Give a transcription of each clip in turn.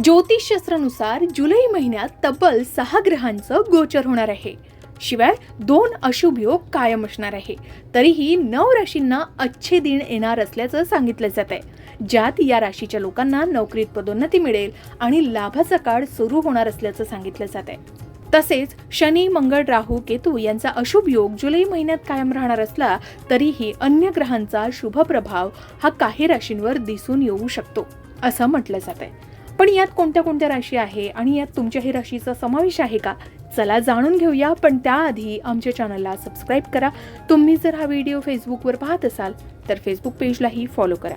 ज्योतिषशास्त्रानुसार जुलै महिन्यात तब्बल सहा ग्रहांचं गोचर होणार आहे. शिवाय दोन अशुभ योग कायम असणार आहे. तरीही नऊ राशींना अच्छे दिन येणार असल्याचं सांगितलं जात आहे. ज्यात या राशीच्या लोकांना नोकरीत पदोन्नती मिळेल आणि लाभाचा काळ सुरू होणार असल्याचं सांगितलं जात आहे. तसेच शनी मंगळ राहू केतू यांचा अशुभ योग जुलै महिन्यात कायम राहणार असला तरीही अन्य ग्रहांचा शुभ प्रभाव हा काही राशींवर दिसून येऊ शकतो असं म्हटलं जात आहे. पण यात कोणत्या कोणत्या राशी आहे आणि यात तुमच्याही राशीचा समावेश आहे का? चला जाणून घेऊया पण त्याआधी आमच्या चॅनलला सबस्क्राईब करा. तुम्ही जर हा व्हिडिओ फेसबुकवर पाहत असाल तर फेसबुक पेजलाही फॉलो करा.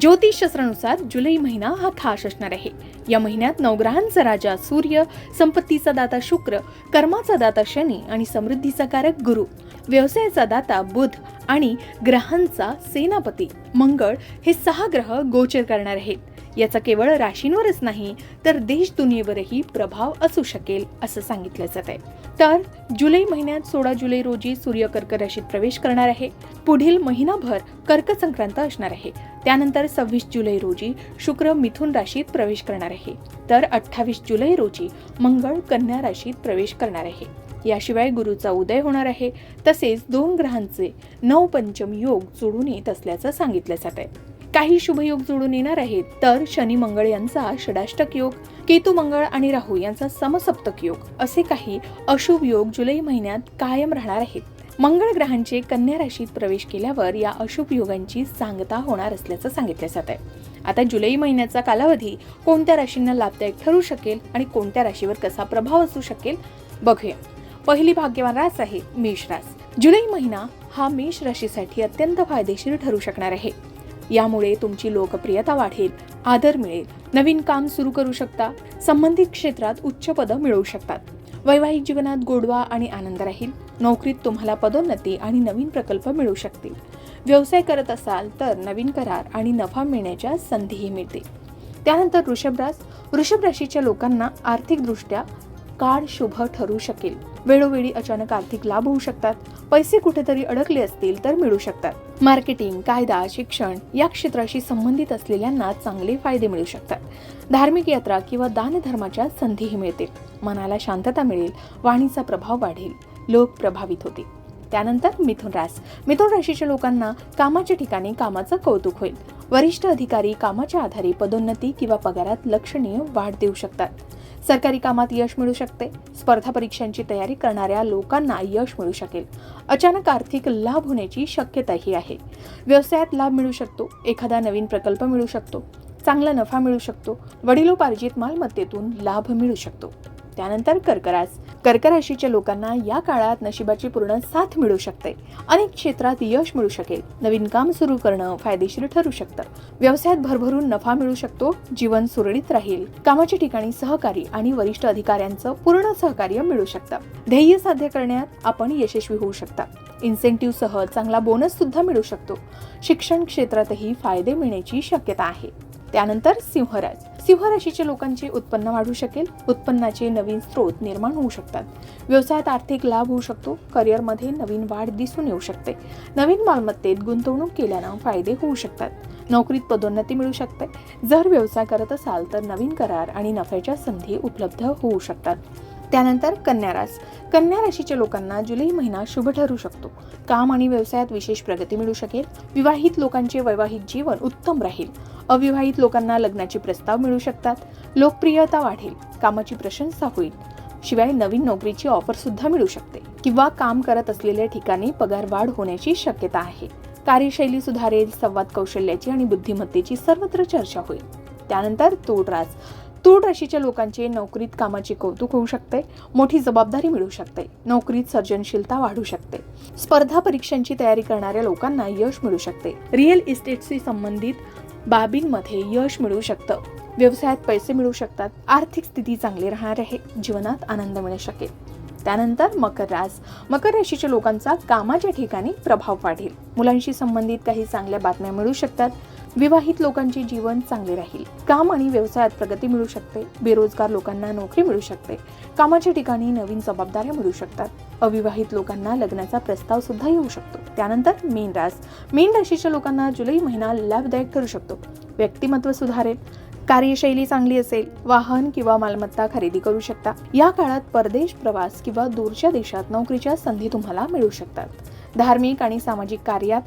ज्योतिषशास्त्रानुसार जुलै महिना हा खास असणार आहे. या महिन्यात नवग्रहांचा राजा सूर्य संपत्तीचा दाता शुक्र कर्माचा दाता शनी आणि समृद्धीचा कारक गुरु व्यवसायाचा दाता बुध आणि ग्रहांचा सेनापती मंगळ हे सहा ग्रह गोचर करणार आहेत. याचा केवळ राशींवरच नाही तर देश दुनियेवरही प्रभाव असू शकेल असं सांगितलं जात आहे. तर जुलै महिन्यात सोळा जुलै रोजी सूर्य कर्क राशीत प्रवेश करणार आहे. पुढील महिनाभर कर्क संक्रांत असणार आहे. त्यानंतर सव्वीस जुलै रोजी शुक्र मिथुन राशीत प्रवेश करणार आहे. तर अठ्ठावीस जुलै रोजी मंगळ कन्या राशीत प्रवेश करणार आहे. याशिवाय गुरुचा उदय होणार आहे. तसेच दोन ग्रहांचे नऊ पंचम योग जोडून येत असल्याचं सांगितलं जात आहे. काही शुभयोग जुळून येणार आहेत तर शनी मंगळ यांचा षडाष्टक योग केतू मंगळ आणि राहू यांचा समसप्तक योग असे काही अशुभ योग जुलै महिन्यात कायम राहणार आहेत. मंगळ ग्रहांचे कन्या राशीत प्रवेश केल्यावर या अशुभ योगांची सांगता होणार असल्याचं सांगितलं जात आहे. आता जुलै महिन्याचा कालावधी कोणत्या राशींना लाभदायक ठरू शकेल आणि कोणत्या राशीवर कसा प्रभाव असू शकेल बघूया. पहिली भाग्यवान रास आहे मेष रास. जुलै महिना हा मेष राशीसाठी अत्यंत फायदेशीर ठरू शकणार आहे. यामुळे तुमची लोकप्रियता वाढेल आदर मिळेल. नवीन काम सुरू करू शकता. संबंधित क्षेत्रात उच्च पदं मिळवू शकतात. वैवाहिक जीवनात गोडवा आणि आनंद राहील. नोकरीत तुम्हाला पदोन्नती आणि नवीन प्रकल्प मिळू शकतील. व्यवसाय करत असाल तर नवीन करार आणि नफा मिळण्याच्या संधीही मिळतील. त्यानंतर वृषभ वृषभ राशीच्या लोकांना आर्थिकदृष्ट्या काळ शुभ ठरू शकेल. वेळोवेळी अचानक आर्थिक लाभ होऊ शकतात. पैसे कुठेतरी अडकले असतील तर मिळू शकतात. मार्केटिंग कायदा शिक्षण या क्षेत्राशी संबंधित असलेल्यांना चांगले फायदे मिळू शकतात. धार्मिक यात्रा किंवा दानधर्माच्या संधीही मिळतील. मनाला शांतता मिळेल. वाणीचा प्रभाव वाढेल. लोक प्रभावित होतील. त्यानंतर मिथुन रास. मिथुन राशीच्या लोकांना कामाच्या ठिकाणी कामाचं कौतुक होईल. वरिष्ठ अधिकारी कामाच्या आधारे पदोन्नती किंवा पगारात लक्षणीय वाढ देऊ शकतात. सरकारी कामात यश मिळू शकते. स्पर्धा परीक्षांची तयारी करणाऱ्या लोकांना यश मिळू शकेल. अचानक आर्थिक लाभ होण्याची शक्यताही आहे. व्यवसायात लाभ मिळू शकतो. एखादा नवीन प्रकल्प मिळू शकतो. चांगला नफा मिळू शकतो. वडिलोपार्जित मालमत्तेतून लाभ मिळू शकतो. त्यानंतर कर्करास कर्क राशीच्या लोकांना या काळात नशिबाची पूर्ण साथ मिळू शकते. अनेक क्षेत्रात यश मिळू शकेल. नवीन काम सुरू करणं फायदेशीर ठरू शकतं. व्यवसायात भरभरून नफा मिळू शकतो. जीवन सुरळीत राहील. कामाच्या ठिकाणी सहकारी आणि वरिष्ठ अधिकाऱ्यांचं पूर्ण सहकार्य मिळू शकतं. ध्येय साध्य करण्यात आपण यशस्वी होऊ शकता. इन्सेंटिव्ह सह चांगला बोनस सुद्धा मिळू शकतो. शिक्षण क्षेत्रातही फायदे मिळण्याची शक्यता आहे. त्यानंतर सिंहराज. सिंह राशीच्या लोकांचे उत्पन्न वाढू शकेल उत्पन्नाचे नवीन स्रोत निर्माण होऊ शकतात. व्यवसायात आर्थिक लाभ होऊ शकतो करिअरमध्ये नवीन वाढ दिसून येऊ शकते. नवीन मालमत्तेत गुंतवणूक केल्यानं फायदे होऊ शकतात. नोकरीत पदोन्नती मिळू शकते. जर व्यवसाय करत असाल तर नवीन करार आणि नफ्याच्या संधी उपलब्ध होऊ शकतात. त्यानंतर कन्या रास. कन्या राशीच्या लोकांना जुलै महिना शुभ ठरू शकतो. काम आणि व्यवसायात विशेष प्रगती मिळू शकेल. विवाहित लोकांचे वैवाहिक जीवन उत्तम राहील. अविवाहित लोकांना लग्नाचे प्रस्ताव मिळू शकतात. लोकप्रियता वाढेल. कामाची प्रशंसा होईल. शिवाय नवीन नोकरीची ऑफर सुद्धा मिळू शकते. किंवा काम करत असलेल्या ठिकाणी पगार वाढ होण्याची शक्यता आहे. कार्यशैली सुधारेल संवाद कौशल्याची आणि बुद्धिमत्तेची सर्वत्र चर्चा होईल. त्यानंतर तूळ रास तूळ राशीच्या लोकांचे नोकरीत कामाचे कौतुक होऊ शकते. मोठी जबाबदारी मिळू शकते. नोकरीत सर्जनशीलता वाढू शकते. स्पर्धा परीक्षांची तयारी करणाऱ्या लोकांना यश मिळू शकते. रिअल इस्टेटशी संबंधित बाबींमध्ये यश मिळू शकतं. व्यवसायात पैसे मिळू शकतात. आर्थिक स्थिती चांगली राहणार आहे. जीवनात आनंद मिळू शकेल. त्यानंतर मकर रास मकर राशीच्या लोकांचा कामाच्या ठिकाणी प्रभाव वाढेल मुलांशी संबंधित काही चांगल्या बातम्या मिळू शकतात. विवाहित लोकांचे जीवन चांगले राहील. काम आणि व्यवसायात प्रगती मिळू शकते बेरोजगार लोकांना नोकरी मिळू शकते कामाच्या ठिकाणी नवीन जबाबदाऱ्या मिळू शकतात. अविवाहित लोकांना लग्नाचा प्रस्ताव सुद्धा येऊ शकतो. त्यानंतर मीन रास. मीन राशीच्या लोकांना जुलै महिना लाभदायक ठरू शकतो. व्यक्तिमत्व सुधारेल. कार्यशैली चांगली असेल. वाहन किंवा मालमत्ता खरेदी करू शकता. या काळात परदेश प्रवास किंवा दूरच्या देशात नोकरीच्या संधी तुम्हाला मिळू शकतात. धार्मिक आणि सामाजिक कार्यात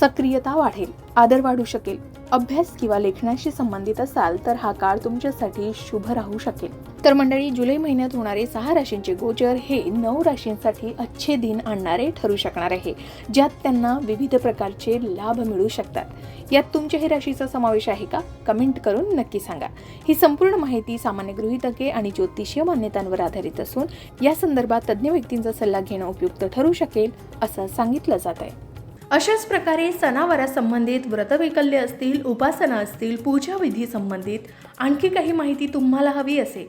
सक्रियता वाढेल आदर वाढू शकेल अभ्यास किंवा लेखनाशी संबंधित असाल तर हा काळ तुमच्यासाठी शुभ राहू शकेल. तर मंडळी जुलै महिन्यात होणारे सहा राशींचे गोचर हे नऊ राशींसाठी अच्छे दिन आणणारे ठरू शकणार आहे ज्यात त्यांना विविध प्रकारचे लाभ मिळू शकतात. यात तुमच्याही राशीचा समावेश आहे का? कमेंट करून नक्की सांगा. ही संपूर्ण माहिती सामान्य गृहितके आणि ज्योतिषीय मान्यतांवर आधारित असून या संदर्भात तज्ज्ञ व्यक्तींचा सल्ला घेणं उपयुक्त ठरू शकेल असं सांगितलं जात आहे अशाच प्रकारे सणावारासंबंधित व्रतवैकल्य असतील उपासना असतील पूजाविधी संबंधित आणखी काही माहिती तुम्हाला हवी असेल